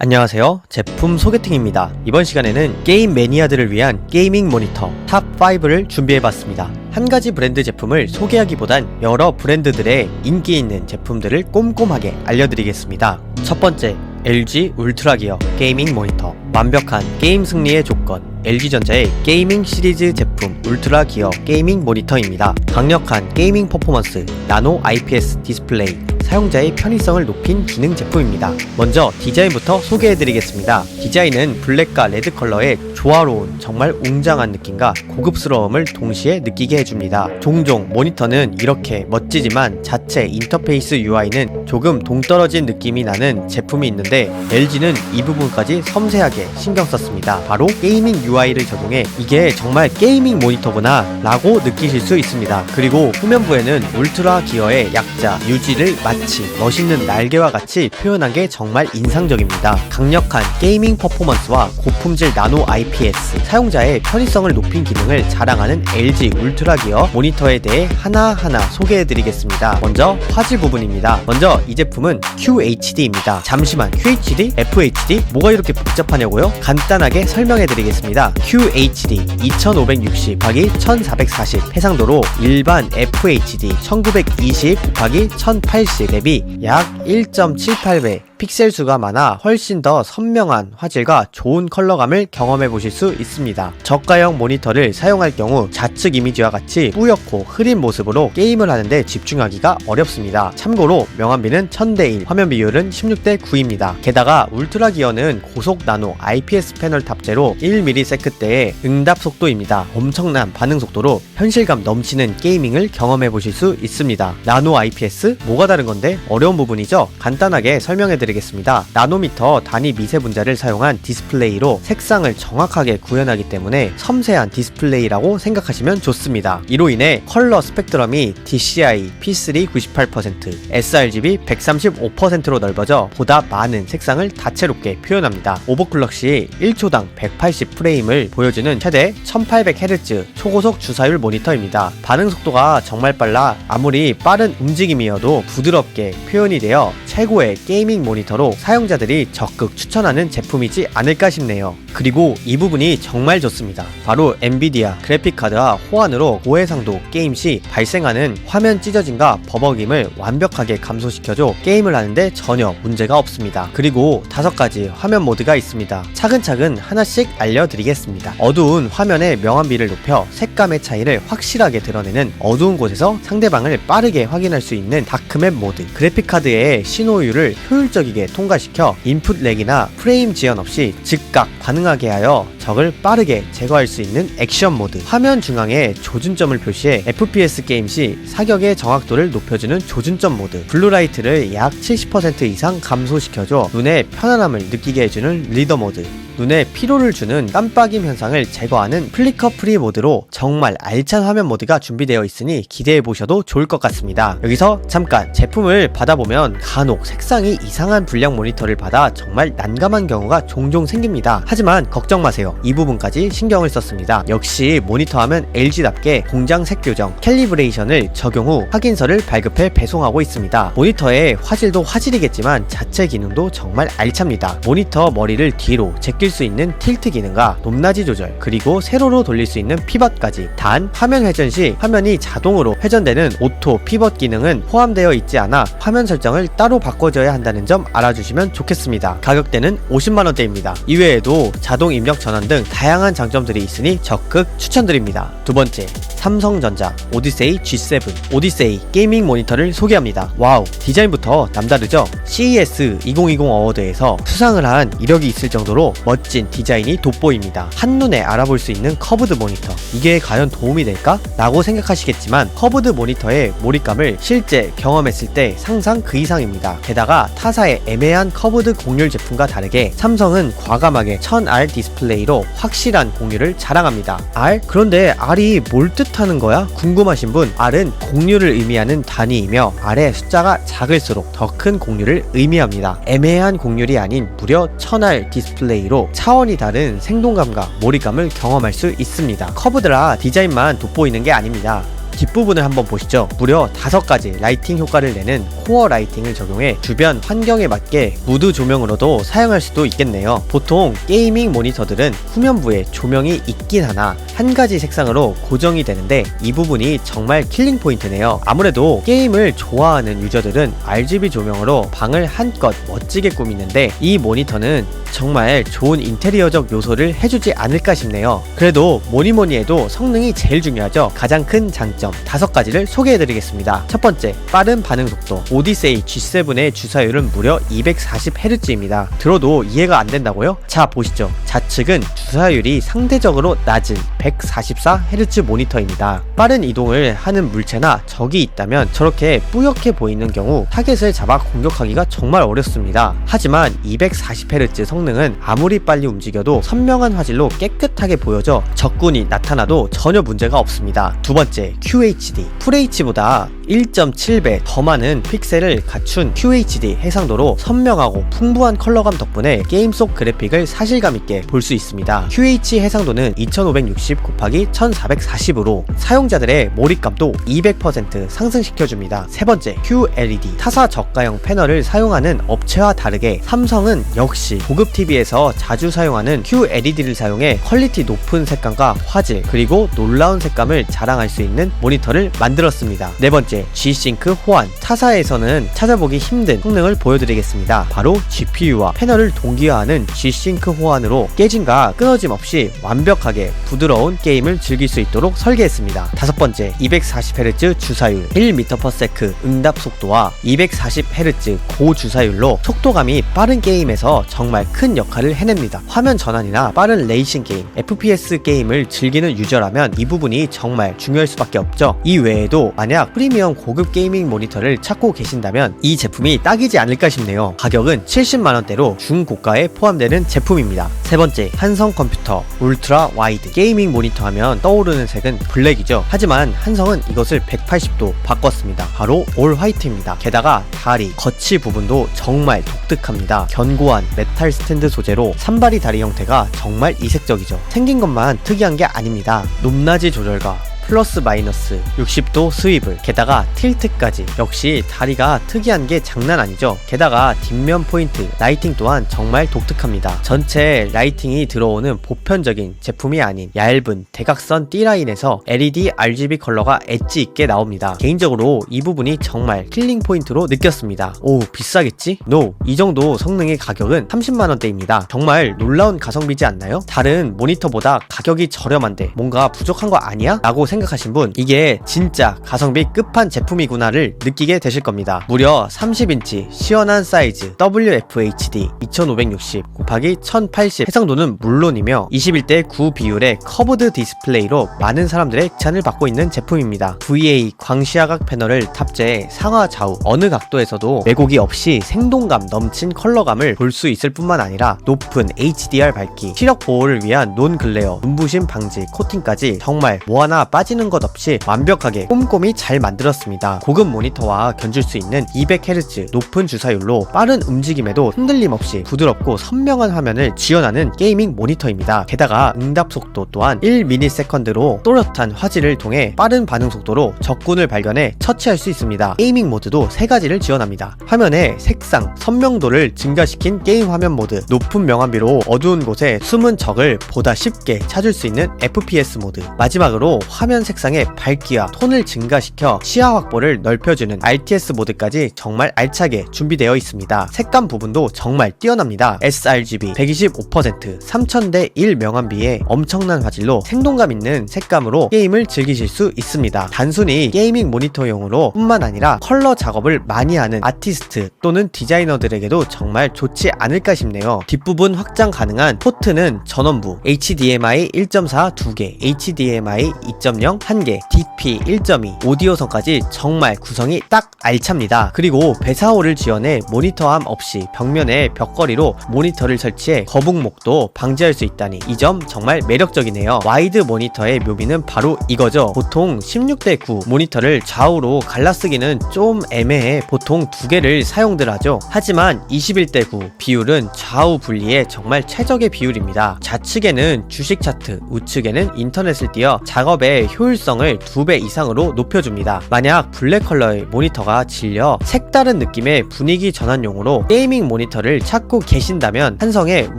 안녕하세요. 제품 소개팅입니다. 이번 시간에는 게임 매니아들을 위한 게이밍 모니터 탑5를 준비해봤습니다. 한 가지 브랜드 제품을 소개하기보단 여러 브랜드들의 인기 있는 제품들을 꼼꼼하게 알려드리겠습니다. 첫 번째, LG 울트라 기어 게이밍 모니터. 완벽한 게임 승리의 조건. LG전자의 게이밍 시리즈 제품 울트라 기어 게이밍 모니터입니다. 강력한 게이밍 퍼포먼스, 나노 IPS 디스플레이, 사용자의 편의성을 높인 기능 제품입니다. 먼저 디자인부터 소개해드리겠습니다. 디자인은 블랙과 레드 컬러의 조화로운 정말 웅장한 느낌과 고급스러움을 동시에 느끼게 해줍니다. 종종 모니터는 이렇게 멋지지만 자체 인터페이스 UI는 조금 동떨어진 느낌이 나는 제품이 있는데 LG는 이 부분까지 섬세하게 신경 썼습니다. 바로 게이밍 UI 를 적용해 이게 정말 게이밍 모니터구나 라고 느끼실 수 있습니다. 그리고 후면부에는 울트라 기어의 약자 유지를 마치 멋있는 날개와 같이 표현한 게 정말 인상적입니다. 강력한 게이밍 퍼포먼스와 고품질 나노 IPS 사용자의 편의성을 높인 기능을 자랑하는 LG 울트라 기어 모니터에 대해 하나하나 소개해드리겠습니다. 먼저 화질 부분입니다. 먼저 이 제품은 QHD입니다. 잠시만 QHD? FHD? 뭐가 이렇게 복잡하냐고요? 간단하게 설명해드리겠습니다. QHD 2560 곱하기 1440 해상도로 일반 FHD 1920 곱하기 1080 대비 약 1.78배 픽셀 수가 많아 훨씬 더 선명한 화질과 좋은 컬러감을 경험해 보실 수 있습니다. 저가형 모니터를 사용할 경우 좌측 이미지와 같이 뿌옇고 흐린 모습으로 게임을 하는데 집중하기가 어렵습니다. 참고로 명암비는 1000대1, 화면 비율은 16대 9입니다. 게다가 울트라 기어는 고속 나노 IPS 패널 탑재로 1ms대의 응답 속도입니다. 엄청난 반응 속도로 현실감 넘치는 게이밍을 경험해 보실 수 있습니다. 나노 IPS 뭐가 다른 건데 어려운 부분이죠? 간단하게 설명해 드 리겠습니다. 나노미터 단위 미세 분자를 사용한 디스플레이로 색상을 정확하게 구현하기 때문에 섬세한 디스플레이라고 생각하시면 좋습니다. 이로 인해 컬러 스펙트럼이 DCI P3 98%, sRGB 135%로 넓어져 보다 많은 색상을 다채롭게 표현합니다. 오버클럭 시 1초당 180 프레임을 보여주는 최대 1800Hz 초고속 주사율 모니터입니다. 반응 속도가 정말 빨라 아무리 빠른 움직임이어도 부드럽게 표현이 되어 최고의 게이밍 모니터 로 사용자들이 적극 추천하는 제품이지 않을까 싶네요. 그리고 이 부분이 정말 좋습니다. 바로 엔비디아 그래픽카드와 호환으로 고해상도 게임 시 발생하는 화면 찢어짐과 버벅임을 완벽하게 감소시켜줘 게임을 하는데 전혀 문제가 없습니다. 그리고 다섯 가지 화면 모드가 있습니다. 차근차근 하나씩 알려드리겠습니다. 어두운 화면의 명암비를 높여 색감의 차이를 확실하게 드러내는 어두운 곳에서 상대방을 빠르게 확인할 수 있는 다크맵 모드 그래픽카드의 신호율을 효율적 이게 통과시켜 인풋 렉이나 프레임 지연 없이 즉각 반응하게 하여 적을 빠르게 제거할 수 있는 액션 모드. 화면 중앙에 조준점을 표시해 FPS 게임 시 사격의 정확도를 높여주는 조준점 모드. 블루라이트를 약 70% 이상 감소시켜줘 눈에 편안함을 느끼게 해주는 리더 모드 눈에 피로를 주는 깜빡임 현상을 제거하는 플리커 프리 모드로 정말 알찬 화면 모드가 준비되어 있으니 기대해 보셔도 좋을 것 같습니다. 여기서 잠깐 제품을 받아보면 간혹 색상이 이상한 불량 모니터를 받아 정말 난감한 경우가 종종 생깁니다. 하지만 걱정 마세요. 이 부분까지 신경을 썼습니다. 역시 모니터 하면 LG답게 공장 색 교정, 캘리브레이션을 적용 후 확인서를 발급해 배송하고 있습니다. 모니터의 화질도 화질이겠지만 자체 기능도 정말 알찹니다. 모니터 머리를 뒤로 제낄 수 있는 틸트 기능과 높낮이 조절, 그리고 세로로 돌릴 수 있는 피벗까지. 단 화면 회전 시 화면이 자동으로 회전되는 오토 피벗 기능은 포함되어 있지 않아 화면 설정을 따로 바꿔줘야 한다는 점 알아주시면 좋겠습니다. 가격대는 50만원대입니다. 이외에도 자동 입력 전원 등 다양한 장점들이 있으니 적극 추천드립니다. 두 번째, 삼성전자 오디세이 G7 오디세이 게이밍 모니터를 소개합니다. 와우, 디자인부터 남다르죠? CES 2020 어워드에서 수상을 한 이력이 있을 정도로 멋진 디자인이 돋보입니다. 한눈에 알아볼 수 있는 커브드 모니터. 이게 과연 도움이 될까? 라고 생각하시겠지만 커브드 모니터의 몰입감을 실제 경험했을 때 상상 그 이상입니다. 게다가 타사의 애매한 커브드 공률 제품과 다르게 삼성은 과감하게 1000R 디스플레이로 확실한 공률을 자랑합니다. R? 그런데 R이 뭘 뜻하는 거야? 궁금하신 분, R은 공률을 의미하는 단위이며 R의 숫자가 작을수록 더 큰 공률을 의미합니다. 애매한 공률이 아닌 무려 1000R 디스플레이로 차원이 다른 생동감과 몰입감을 경험할 수 있습니다. 커브드라 디자인만 돋보이는 게 아닙니다. 뒷부분을 한번 보시죠. 무려 5가지 라이팅 효과를 내는 코어 라이팅을 적용해 주변 환경에 맞게 무드 조명으로도 사용할 수도 있겠네요. 보통 게이밍 모니터들은 후면부에 조명이 있긴 하나 한 가지 색상으로 고정이 되는데 이 부분이 정말 킬링 포인트네요. 아무래도 게임을 좋아하는 유저들은 RGB 조명으로 방을 한껏 멋지게 꾸미는데 이 모니터는 정말 좋은 인테리어적 요소를 해주지 않을까 싶네요. 그래도 뭐니뭐니 해도 성능이 제일 중요하죠. 가장 큰 장점 다섯 가지를 소개해드리겠습니다. 첫 번째, 빠른 반응 속도. 오디세이 G7의 주사율은 무려 240Hz입니다. 들어도 이해가 안 된다고요? 자, 보시죠. 좌측은 주사율이 상대적으로 낮은 144Hz 모니터입니다. 빠른 이동을 하는 물체나 적이 있다면 저렇게 뿌옇게 보이는 경우 타겟을 잡아 공격하기가 정말 어렵습니다. 하지만 240Hz 성능은 아무리 빨리 움직여도 선명한 화질로 깨끗하게 보여져 적군이 나타나도 전혀 문제가 없습니다. 두 번째, QHD. FH보다 1.7배 더 많은 픽셀을 갖춘 QHD 해상도로 선명하고 풍부한 컬러감 덕분에 게임 속 그래픽을 사실감 있게 볼 수 있습니다. QH 해상도는 2560 곱하기 1440으로 사용자들의 몰입감도 200% 상승시켜줍니다. 세 번째, QLED. 타사 저가형 패널을 사용하는 업체와 다르게 삼성은 역시 고급 TV에서 자주 사용하는 QLED를 사용해 퀄리티 높은 색감과 화질 그리고 놀라운 색감을 자랑할 수 있는 모니터를 만들었습니다. 네 번째, G-Sync 호환. 타사에서는 찾아보기 힘든 성능을 보여드리겠습니다. 바로 GPU와 패널을 동기화하는 G-Sync 호환으로 깨짐과 끊어짐 없이 완벽하게 부드러운 게임을 즐길 수 있도록 설계했습니다. 다섯 번째, 240Hz 주사율, 1m/s 응답 속도와 240Hz 고주사율로 속도감이 빠른 게임에서 정말 큰 역할을 해냅니다. 화면 전환이나 빠른 레이싱 게임, FPS 게임을 즐기는 유저라면 이 부분이 정말 중요할 수밖에 없죠. 이 외에도 만약 프리미엄 고급 게이밍 모니터를 찾고 계신다면 이 제품이 딱이지 않을까 싶네요. 가격은 70만원대로 중고가에 포함되는 제품입니다. 세 번째, 한성 컴퓨터 울트라 와이드 게이밍 모니터 하면 떠오르는 색은 블랙이죠. 하지만 한성은 이것을 180도 바꿨습니다. 바로 올 화이트입니다. 게다가 다리, 거치 부분도 정말 독특합니다. 견고한 메탈 스탠드 소재로 산발이 다리 형태가 정말 이색적이죠. 생긴 것만 특이한 게 아닙니다. 높낮이 조절과 플러스 마이너스 60도 스위블 게다가 틸트까지. 역시 다리가 특이한 게 장난 아니죠. 게다가 뒷면 포인트 라이팅 또한 정말 독특합니다. 전체 라이팅이 들어오는 보편적인 제품이 아닌 얇은 대각선 D라인에서 LED RGB 컬러가 엣지 있게 나옵니다. 개인적으로 이 부분이 정말 킬링 포인트로 느꼈습니다. 오 비싸겠지? NO 이 정도 성능의 가격은 30만원대입니다. 정말 놀라운 가성비지 않나요? 다른 모니터보다 가격이 저렴한데 뭔가 부족한 거 아니야? 라고 생각 생각하신 분 이게 진짜 가성비 끝판 제품이구나를 느끼게 되실 겁니다. 무려 30인치 시원한 사이즈 WFHD 2560 곱하기 1080 해상도는 물론이며 21대 9 비율의 커브드 디스플레이로 많은 사람들의 찬을 받고 있는 제품입니다. VA 광시야각 패널을 탑재해 상하 좌우 어느 각도에서도 왜곡이 없이 생동감 넘친 컬러감을 볼 수 있을 뿐만 아니라 높은 HDR 밝기, 시력 보호를 위한 논 글레어, 눈부심 방지, 코팅까지 정말 뭐 하나 빠지 빠지는 것 없이 완벽하게 꼼꼼히 잘 만들었습니다. 고급 모니터와 견줄 수 있는 200Hz 높은 주사율로 빠른 움직임에도 흔들림 없이 부드럽고 선명한 화면을 지원하는 게이밍 모니터입니다. 게다가 응답 속도 또한 1ms로 또렷한 화질을 통해 빠른 반응 속도로 적군을 발견해 처치할 수 있습니다. 게이밍 모드도 세 가지를 지원합니다. 화면의 색상, 선명도를 증가시킨 게임 화면 모드, 높은 명암비로 어두운 곳에 숨은 적을 보다 쉽게 찾을 수 있는 FPS 모드, 마지막으로 화면 색상의 밝기와 톤을 증가시켜 시야 확보를 넓혀주는 RTS 모드까지 정말 알차게 준비되어 있습니다. 색감 부분도 정말 뛰어납니다. sRGB 125% 3000대 1 명암비에 엄청난 화질로 생동감 있는 색감으로 게임을 즐기실 수 있습니다. 단순히 게이밍 모니터용으로 뿐만 아니라 컬러 작업을 많이 하는 아티스트 또는 디자이너들에게도 정말 좋지 않을까 싶네요. 뒷부분 확장 가능한 포트는 전원부 HDMI 1.4 2개, HDMI 2.0 1개, DP 1.2, 오디오선까지 정말 구성이 딱 알찹니다. 그리고 배사호를 지원해 모니터함 없이 벽면에 벽걸이로 모니터를 설치해 거북목도 방지할 수 있다니 이 점 정말 매력적이네요. 와이드 모니터의 묘미는 바로 이거죠. 보통 16대 9 모니터를 좌우로 갈라쓰기는 좀 애매해 보통 두 개를 사용들 하죠. 하지만 21대 9 비율은 좌우 분리에 정말 최적의 비율입니다. 좌측에는 주식 차트, 우측에는 인터넷을 띄어 작업에 효율성을 2배 이상으로 높여줍니다. 만약 블랙 컬러의 모니터가 질려 색다른 느낌의 분위기 전환용으로 게이밍 모니터를 찾고 계신다면 한성의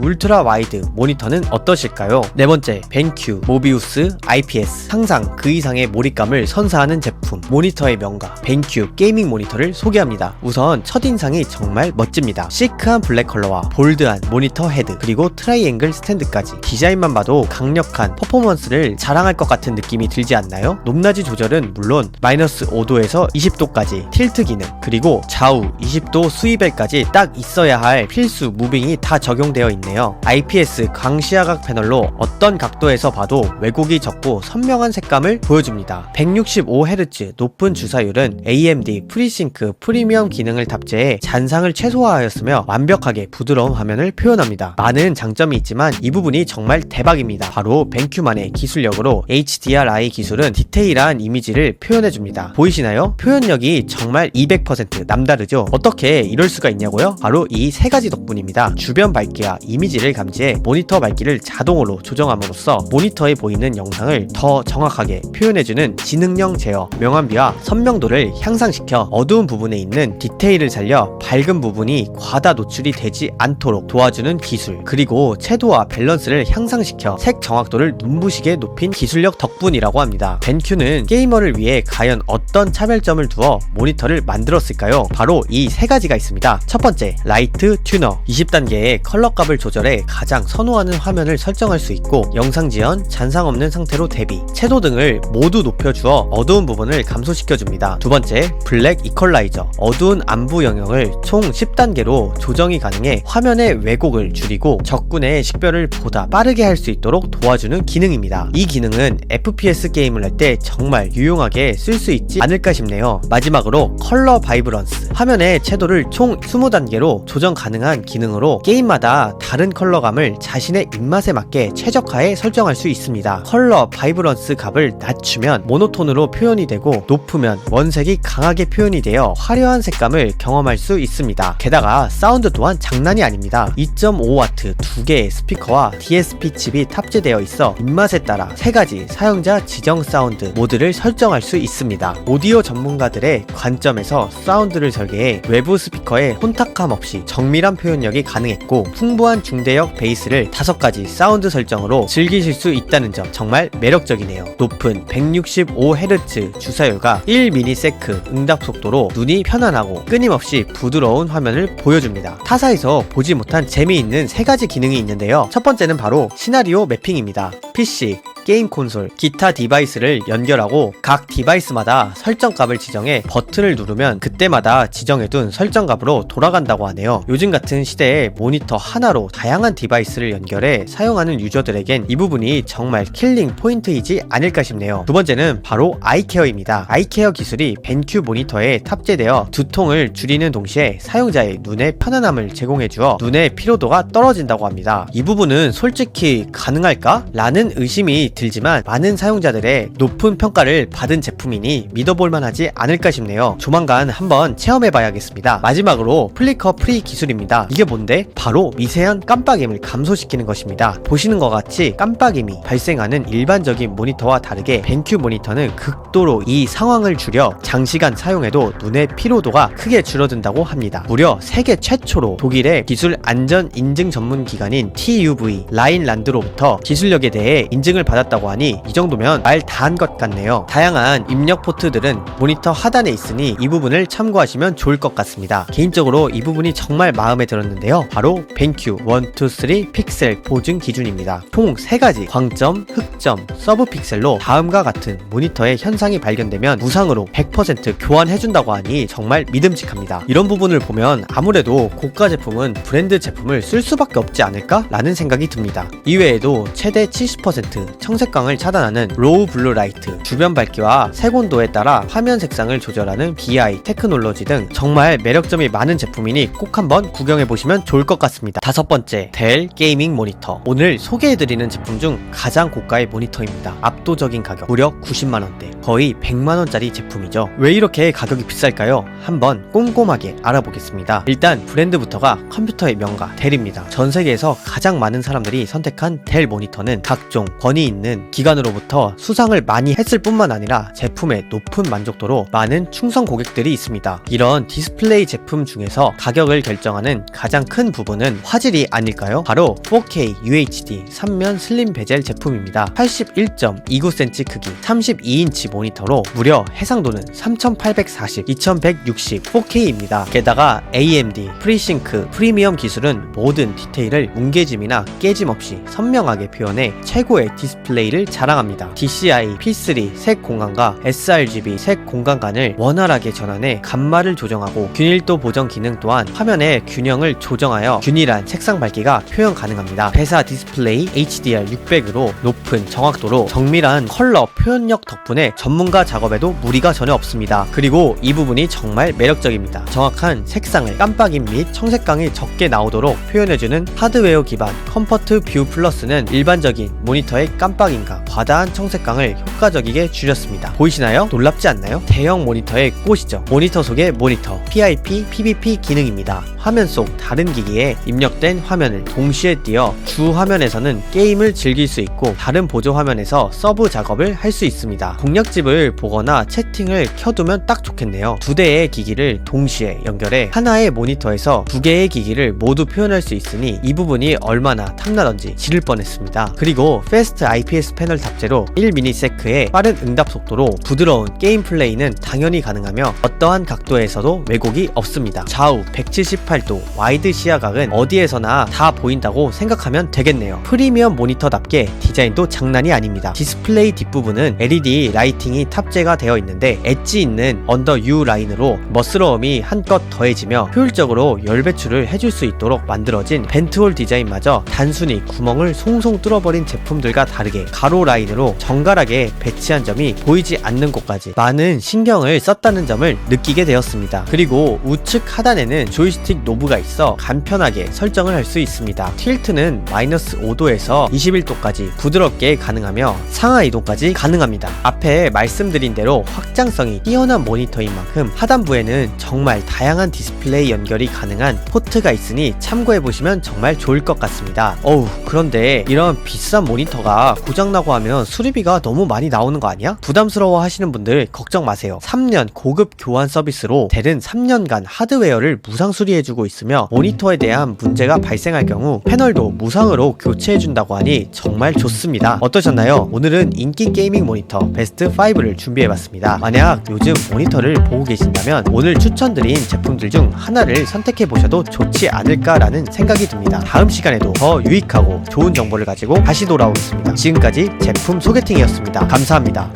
울트라 와이드 모니터는 어떠실까요? 네 번째, 벤큐, 모비우스, IPS 항상 그 이상의 몰입감을 선사하는 제품 모니터의 명가 벤큐 게이밍 모니터를 소개합니다. 우선 첫인상이 정말 멋집니다. 시크한 블랙 컬러와 볼드한 모니터 헤드 그리고 트라이앵글 스탠드까지 디자인만 봐도 강력한 퍼포먼스를 자랑할 것 같은 느낌이 들지 않나요? 높낮이 조절은 물론 마이너스 5도에서 20도까지 틸트 기능 그리고 좌우 20도 수위벨까지 딱 있어야 할 필수 무빙이 다 적용되어 있네요. IPS 광시야각 패널로 어떤 각도에서 봐도 왜곡이 적고 선명한 색감을 보여줍니다. 165Hz 높은 주사율은 AMD 프리싱크 프리미엄 기능을 탑재해 잔상을 최소화하였으며 완벽하게 부드러운 화면을 표현합니다. 많은 장점이 있지만 이 부분이 정말 대박입니다. 바로 벤큐만의 기술력으로 HDRI 기술은 디테일한 이미지를 표현해줍니다. 보이시나요? 표현력이 정말 200% 남다르죠? 어떻게 이럴 수가 있냐고요? 바로 이 세 가지 덕분입니다. 주변 밝기와 이미지를 감지해 모니터 밝기를 자동으로 조정함으로써 모니터에 보이는 영상을 더 정확하게 표현해주는 지능형 제어, 명암비와 선명도를 향상시켜 어두운 부분에 있는 디테일을 살려 밝은 부분이 과다 노출이 되지 않도록 도와주는 기술, 그리고 채도와 밸런스를 향상시켜 색 정확도를 눈부시게 높인 기술력 덕분이라고 합니다. 벤큐는 게이머를 위해 과연 어떤 차별점을 두어 모니터를 만들었을까요? 바로 이 세 가지가 있습니다. 첫 번째, 라이트 튜너. 20단계의 컬러 값을 조절해 가장 선호하는 화면을 설정할 수 있고 영상 지연, 잔상 없는 상태로 대비, 채도 등을 모두 높여주어 어두운 부분을 감소시켜줍니다. 두 번째, 블랙 이퀄라이저. 어두운 안부 영역을 총 10단계로 조정이 가능해 화면의 왜곡을 줄이고 적군의 식별을 보다 빠르게 할 수 있도록 도와주는 기능입니다. 이 기능은 FPS 게임을 할 때 정말 유용하게 쓸 수 있지 않을까 싶네요. 마지막으로 컬러 바이브런스. 화면의 채도를 총 20단계로 조정 가능한 기능으로 게임마다 다른 컬러감을 자신의 입맛에 맞게 최적화해 설정할 수 있습니다. 컬러 바이브런스 값을 낮추면 모노톤으로 표현이 되고 높으면 원색이 강하게 표현이 되어 화려한 색감을 경험할 수 있습니다. 게다가 사운드 또한 장난이 아닙니다. 2.5W 두 개의 스피커와 DSP 칩이 탑재되어 있어 입맛에 따라 세 가지 사용자 지정 사운드 모드를 설정할 수 있습니다. 오디오 전문가들의 관점에서 사운드를 설계해 외부 스피커에 혼탁함 없이 정밀한 표현력이 가능했고 풍부한 중대역 베이스를 다섯 가지 사운드 설정으로 즐기실 수 있다는 점 정말 매력적이네요. 높은 165Hz 주사율과 1ms 응답 속도로 눈이 편안하고 끊임없이 부드러운 화면을 보여줍니다. 타사에서 보지 못한 재미있는 세 가지 기능이 있는데요. 첫 번째는 바로 시나리오 매핑입니다. PC, 게임 콘솔, 기타 디바이스를 연결하고 각 디바이스마다 설정값을 지정해 버튼을 누르면 그때마다 지정해둔 설정값으로 돌아간다고 하네요. 요즘 같은 시대에 모니터 하나로 다양한 디바이스를 연결해 사용하는 유저들에겐 이 부분이 정말 킬링 포인트이지 않을까 싶네요. 두 번째는 바로 아이케어입니다. 아이케어 기술이 벤큐 모니터에 탑재되어 두통을 줄이는 동시에 사용자의 눈에 편안함을 제공해 주어 눈의 피로도가 떨어진다고 합니다. 이 부분은 솔직히 가능할까? 라는 의심이 들지만 많은 사용자들의 높은 평가를 받은 제품이니 믿어볼 만 하지 않을까 싶네요. 조만간 한번 체험해봐야겠습니다. 마지막으로 플리커 프리 기술입니다. 이게 뭔데? 바로 미세한 깜빡임을 감소시키는 것입니다. 보시는 것 같이 깜빡임이 발생하는 일반적인 모니터와 다르게 벤큐 모니터는 극도로 이 상황을 줄여 장시간 사용해도 눈의 피로도가 크게 줄어든다고 합니다. 무려 세계 최초로 독일의 기술 안전 인증 전문 기관인 TUV 라인란드로부터 기술력에 대해 인증을 받았 다고 하니 이 정도면 말 다 한 것 같네요. 다양한 입력 포트들은 모니터 하단에 있으니 이 부분을 참고하시면 좋을 것 같습니다. 개인적으로 이 부분이 정말 마음에 들었는데요. 바로 벤큐 1, 2, 3 픽셀 보증 기준입니다. 총 3가지 광점, 흑점, 서브 픽셀로 다음과 같은 모니터의 현상이 발견되면 무상으로 100% 교환해준다고 하니 정말 믿음직합니다. 이런 부분을 보면 아무래도 고가 제품은 브랜드 제품을 쓸 수밖에 없지 않을까? 라는 생각이 듭니다. 이외에도 최대 70% 청색광을 차단하는 로우 블루 라이트, 주변 밝기와 색온도에 따라 화면 색상을 조절하는 BI 테크놀로지 등 정말 매력점이 많은 제품이니 꼭 한번 구경해 보시면 좋을 것 같습니다. 다섯 번째, 델 게이밍 모니터. 오늘 소개해 드리는 제품 중 가장 고가의 모니터입니다. 압도적인 가격, 무려 90만 원대, 거의 100만 원짜리 제품이죠. 왜 이렇게 가격이 비쌀까요? 한번 꼼꼼하게 알아보겠습니다. 일단 브랜드부터가 컴퓨터의 명가 델입니다. 전 세계에서 가장 많은 사람들이 선택한 델 모니터는 각종 권위 있는 있는 기관으로부터 수상을 많이 했을 뿐만 아니라 제품의 높은 만족도로 많은 충성 고객들이 있습니다. 이런 디스플레이 제품 중에서 가격을 결정하는 가장 큰 부분은 화질이 아닐까요? 바로 4K UHD 3면 슬림 베젤 제품입니다. 81.29cm 크기, 32인치 모니터로 무려 해상도는 3840, 2160 4K입니다. 게다가 AMD, 프리싱크, 프리미엄 기술은 모든 디테일을 뭉개짐이나 깨짐 없이 선명하게 표현해 최고의 디스플레이 를 자랑합니다. DCI, P3 색 공간과 sRGB 색 공간간을 원활하게 전환해 감마를 조정하고 균일도 보정 기능 또한 화면의 균형을 조정하여 균일한 색상 밝기가 표현 가능합니다. 배사 디스플레이 HDR 600으로 높은 정확도로 정밀한 컬러 표현력 덕분에 전문가 작업에도 무리가 전혀 없습니다. 그리고 이 부분이 정말 매력적입니다. 정확한 색상을 깜빡임 및 청색광이 적게 나오도록 표현해주는 하드웨어 기반 컴포트 뷰 플러스는 일반적인 모니터의 깜빡 임과 과다한 청색광을 효과적이게 줄였습니다. 보이시나요? 놀랍지 않나요? 대형 모니터의 꽃이죠. 모니터 속의 모니터 PIP, PVP 기능입니다. 화면 속 다른 기기에 입력된 화면을 동시에 띄어 주 화면에서는 게임을 즐길 수 있고 다른 보조 화면에서 서브 작업을 할 수 있습니다. 공략집을 보거나 채팅을 켜두면 딱 좋겠네요. 두 대의 기기를 동시에 연결해 하나의 모니터에서 두 개의 기기를 모두 표현할 수 있으니 이 부분이 얼마나 탐나던지 지를 뻔했습니다. 그리고 패스트 IPS 패널 탑재로 1미니세크의 빠른 응답 속도로 부드러운 게임 플레이는 당연히 가능하며 어떠한 각도에서도 왜곡이 없습니다. 좌우 178도 와이드 시야각은 어디에서나 다 보인다고 생각하면 되겠네요. 프리미엄 모니터답게 디자인도 장난이 아닙니다. 디스플레이 뒷부분은 LED 라이팅이 탑재가 되어 있는데 엣지 있는 언더 U 라인으로 멋스러움이 한껏 더해지며 효율적으로 열 배출을 해줄 수 있도록 만들어진 벤트홀 디자인마저 단순히 구멍을 송송 뚫어버린 제품들과 다르 게 가로 라인으로 정갈하게 배치한 점이 보이지 않는 곳까지 많은 신경을 썼다는 점을 느끼게 되었습니다. 그리고 우측 하단에는 조이스틱 노브가 있어 간편하게 설정을 할 수 있습니다. 틸트는 마이너스 5도에서 21도까지 부드럽게 가능하며 상하 이동까지 가능합니다. 앞에 말씀드린 대로 확장성이 뛰어난 모니터인 만큼 하단부에는 정말 다양한 디스플레이 연결이 가능한 포트가 있으니 참고해보시면 정말 좋을 것 같습니다. 어우, 그런데 이런 비싼 모니터가 고장나고 하면 수리비가 너무 많이 나오는 거 아니야? 부담스러워 하시는 분들 걱정 마세요. 3년 고급 교환 서비스로 델은 3년간 하드웨어를 무상 수리해주고 있으며 모니터에 대한 문제가 발생할 경우 패널도 무상으로 교체해준다고 하니 정말 좋습니다. 어떠셨나요? 오늘은 인기 게이밍 모니터 베스트 5를 준비해봤습니다. 만약 요즘 모니터를 보고 계신다면 오늘 추천드린 제품들 중 하나를 선택해보셔도 좋지 않을까라는 생각이 듭니다. 다음 시간에도 더 유익하고 좋은 정보를 가지고 다시 돌아오겠습니다. 지금까지 제품 소개팅이었습니다. 감사합니다.